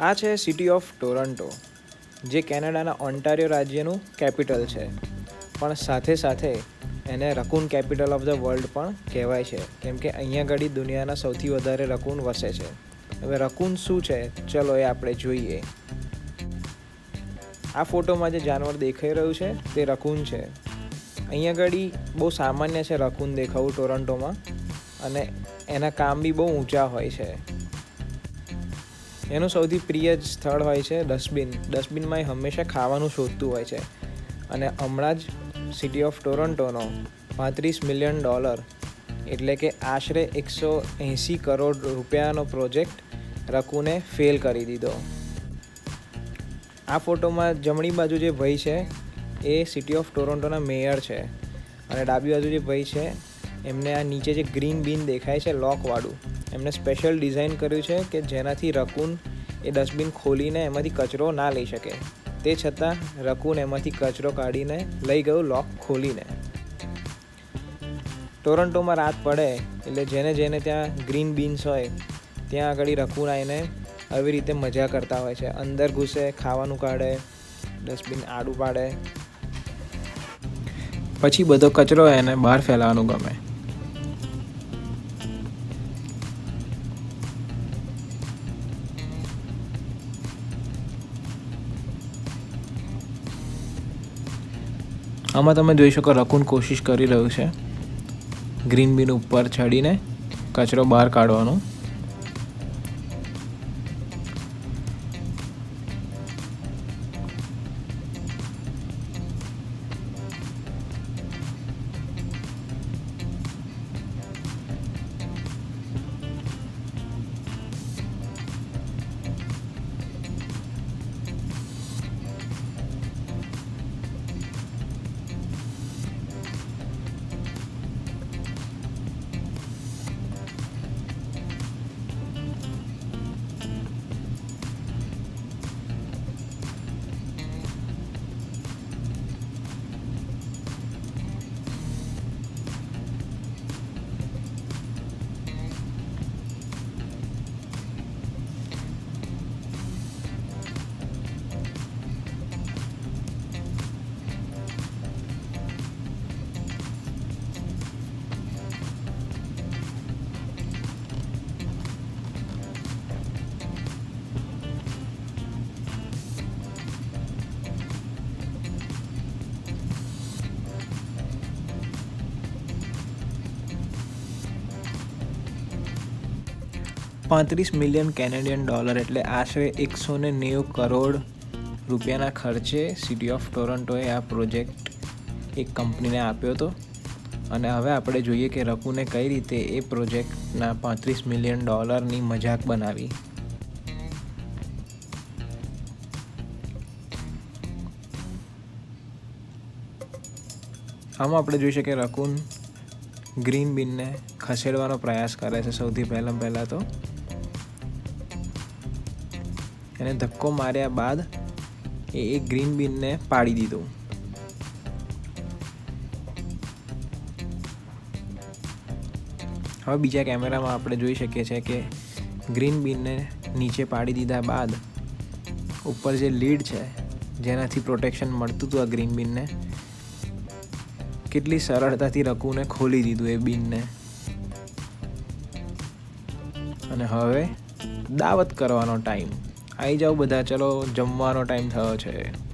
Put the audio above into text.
આ છે city of Toronto, જે કેનેડાના ઓન્ટારિયો રાજ્યનું કેપિટલ છે. પણ સાથે સાથે એને raccoon capital of the world પણ કહેવાય છે. કેમ કે અહીંયા ઘડી દુનિયાના સૌથી વધારે રકૂન વસે છે. હવે રકૂન શું છે? ચલો એ આપણે જોઈએ. આ ફોટોમાં જે જાનવર દેખાઈ રહ્યું છે, તે રકૂન છે. અહીંયા ઘડી બહુ સામાન્ય છે રકૂન દેખાવું ટોરન્ટોમાં. અને એના કામ બી બહુ ઊંચા હોય છે. એનું સૌથી પ્રિય જ સ્થળ હોય છે ડસ્ટબિન. ડસ્ટબિનમાં એ હંમેશા ખાવાનું શોધતું હોય છે. અને હમણાં જ સિટી ઓફ ટોરન્ટોનો પાંત્રીસ મિલિયન ડોલર, એટલે કે આશરે એકસો એંસી કરોડ રૂપિયાનો પ્રોજેક્ટ રકુને ફેલ કરી દીધો. આ ફોટોમાં જમણી બાજુ જે ભાઈ છે, એ સિટી ઓફ ટોરન્ટોના મેયર છે. અને ડાબી બાજુ જે ભાઈ છે, એમને આ નીચે જે ગ્રીન બીન દેખાય છે લોકવાળું એમને સ્પેશિયલ ડિઝાઇન કર્યું છે કે જેનાથી રકૂન એ ડસ્ટબિન ખોલીને એમાંથી કચરો ના લઈ શકે. તે છતાં રકૂન એમાંથી કચરો કાઢીને લઈ ગયું લોક ખોલીને. ટોરન્ટોમાં રાત પડે એટલે જેને જેને ત્યાં ગ્રીન બીન્સ હોય, ત્યાં આગળ રકૂન આવીને આવી રીતે મજા કરતા હોય છે. અંદર ઘૂસે, ખાવાનું કાઢે ડસ્ટબિન આડું પાડે. પછી બધો કચરો એને બહાર ફેલાવાનું ગમે. આમાં તમે જોઈ શકો રકૂન કોશિશ કરી રહ્યું છે. ગ્રીન બીન ઉપર ચડીને કચરો બહાર કાઢવાનો. પાંત્રીસ મિલિયન કેનેડિયન ડોલર એટલે આશરે એકસો ને નેવું કરોડ રૂપિયાના ખર્ચે સિટી ઓફ ટોરન્ટોએ આ પ્રોજેક્ટ એક કંપનીને આપ્યો હતો. અને હવે આપણે જોઈએ કે રકુને કઈ રીતે એ પ્રોજેક્ટના પાંત્રીસ મિલિયન ડોલરની મજાક બનાવી. આમાં આપણે જોઈ શકીએ રકુન ગ્રીન બીનને ખસેડવાનો પ્રયાસ કરે છે સૌથી પહેલાં પહેલાં તો. એને ધક્કો માર્યા બાદ એ એક ગ્રીન બીનને પાડી દીધું. હવે બીજા કેમેરામાં આપણે જોઈ શકીએ છીએ કે ગ્રીન બીનને નીચે પાડી દીધા બાદ ઉપર જે લીડ છે, જેનાથી પ્રોટેક્શન મળતું હતું આ ગ્રીન બીનને, કેટલી સરળતાથી રકુને ખોલી દીધું એ બીનને. અને હવે દાવત કરવાનો ટાઈમ. આવી જાઓ બધા ચલો જમવાનો ટાઈમ થયો છે.